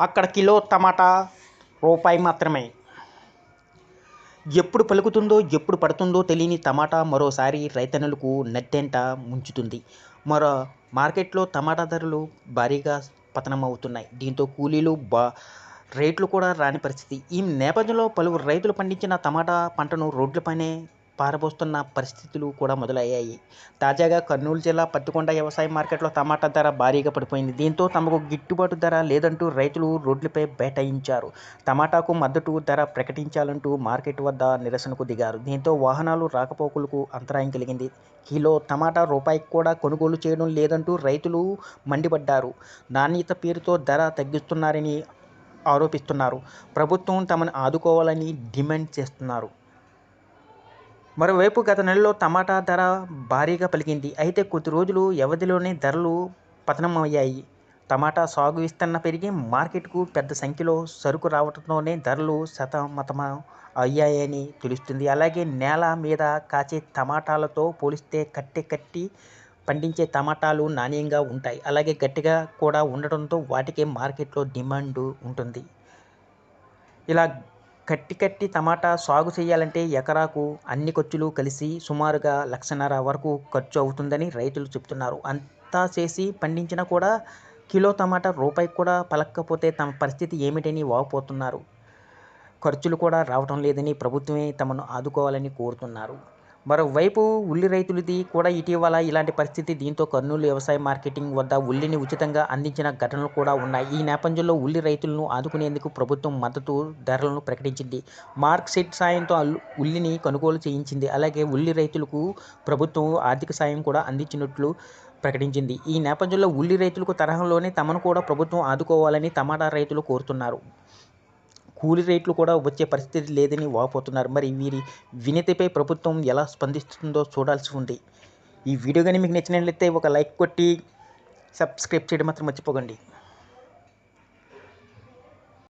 అక్కడ కిలో టమాటా రూపాయి మాత్రమే. ఎప్పుడు పలుకుతుందో ఎప్పుడు పడుతుందో తెలియని టమాటా మరోసారి రైతన్నులకు నట్టెంట ముంచుతుంది. మరో మార్కెట్లో టమాటా ధరలు భారీగా పతనమవుతున్నాయి. దీంతో కూలీలు బా రేట్లు కూడా రాని పరిస్థితి. ఈ నేపథ్యంలో పలువురు రైతులు పండించిన టమాటా పంటను రోడ్లపైనే పారబోస్తున్న పరిస్థితులు కూడా మొదలయ్యాయి. తాజాగా కర్నూలు జిల్లా పత్తికొండ వ్యవసాయ మార్కెట్లో టమాటా ధర భారీగా పడిపోయింది. దీంతో తమకు గిట్టుబాటు ధర లేదంటూ రైతులు రోడ్లపై బైఠాయించారు. టమాటాకు మద్దతు ధర ప్రకటించాలంటూ మార్కెట్ వద్ద నిరసనకు దిగారు. దీంతో వాహనాలు రాకపోకలకు అంతరాయం కలిగింది. కిలో టమాటా రూపాయికి కూడా కొనుగోలు చేయడం లేదంటూ రైతులు మండిపడ్డారు. నాణ్యత పేరుతో ధర తగ్గిస్తున్నారని ఆరోపిస్తున్నారు. ప్రభుత్వం తమను ఆదుకోవాలని డిమాండ్ చేస్తున్నారు. మరోవైపు గత నెలలో టమాటా ధర భారీగా పలికింది. అయితే కొద్ది రోజులు వ్యవధిలోనే ధరలు పతనమయ్యాయి. టమాటా సాగు విస్తరణ పెరిగి మార్కెట్కు పెద్ద సంఖ్యలో సరుకు రావడంతోనే ధరలు సతమతమ అయ్యాయని తెలుస్తుంది. అలాగే నేల మీద కాచే టమాటాలతో పోలిస్తే కట్టె కట్టి పండించే టమాటాలు నాణ్యంగా ఉంటాయి. అలాగే గట్టిగా కూడా ఉండడంతో వాటికే మార్కెట్లో డిమాండ్ ఉంటుంది. ఇలా కట్టి కట్టి టమాటా సాగు చేయాలంటే ఎకరాకు అన్ని ఖర్చులు కలిసి సుమారుగా లక్షన్నర వరకు ఖర్చు అవుతుందని రైతులు చెప్తున్నారు అంతా చేసి పండించినా కూడా కిలో టమాటా రూపాయికి కూడా పలక్కపోతే తమ పరిస్థితి ఏమిటని వాపోతున్నారు. ఖర్చులు కూడా రావటం లేదని ప్రభుత్వమే తమను ఆదుకోవాలని కోరుతున్నారు. మరోవైపు ఉల్లి రైతులది కూడా ఇటీవల ఇలాంటి పరిస్థితి దీంతో కర్నూలు వ్యవసాయ మార్కెటింగ్ వద్ద ఉల్లిని ఉచితంగా అందించిన ఘటనలు కూడా ఉన్నాయి. ఈ నేపథ్యంలో ఉల్లి రైతులను ఆదుకునేందుకు ప్రభుత్వం మద్దతు ధరలను ప్రకటించింది. మార్క్ సెట్ సాయంతో ఉల్లిని కొనుగోలు చేయించింది. అలాగే ఉల్లి రైతులకు ప్రభుత్వం ఆర్థిక సాయం కూడా అందించినట్లు ప్రకటించింది. ఈ నేపథ్యంలో ఉల్లి రైతులకు తరహాలోనే తమను కూడా ప్రభుత్వం ఆదుకోవాలని టమాటా రైతులు కోరుతున్నారు. కూలీ రేట్లు కూడా వచ్చే పరిస్థితి లేదని వాపోతున్నారు. మరి వీరి వినతిపై ప్రభుత్వం ఎలా స్పందిస్తుందో చూడాల్సి ఉంది. ఈ వీడియో కానీ మీకు నచ్చినట్లయితే ఒక లైక్ కొట్టి సబ్స్క్రైబ్ చేయడం మాత్రం మర్చిపోకండి.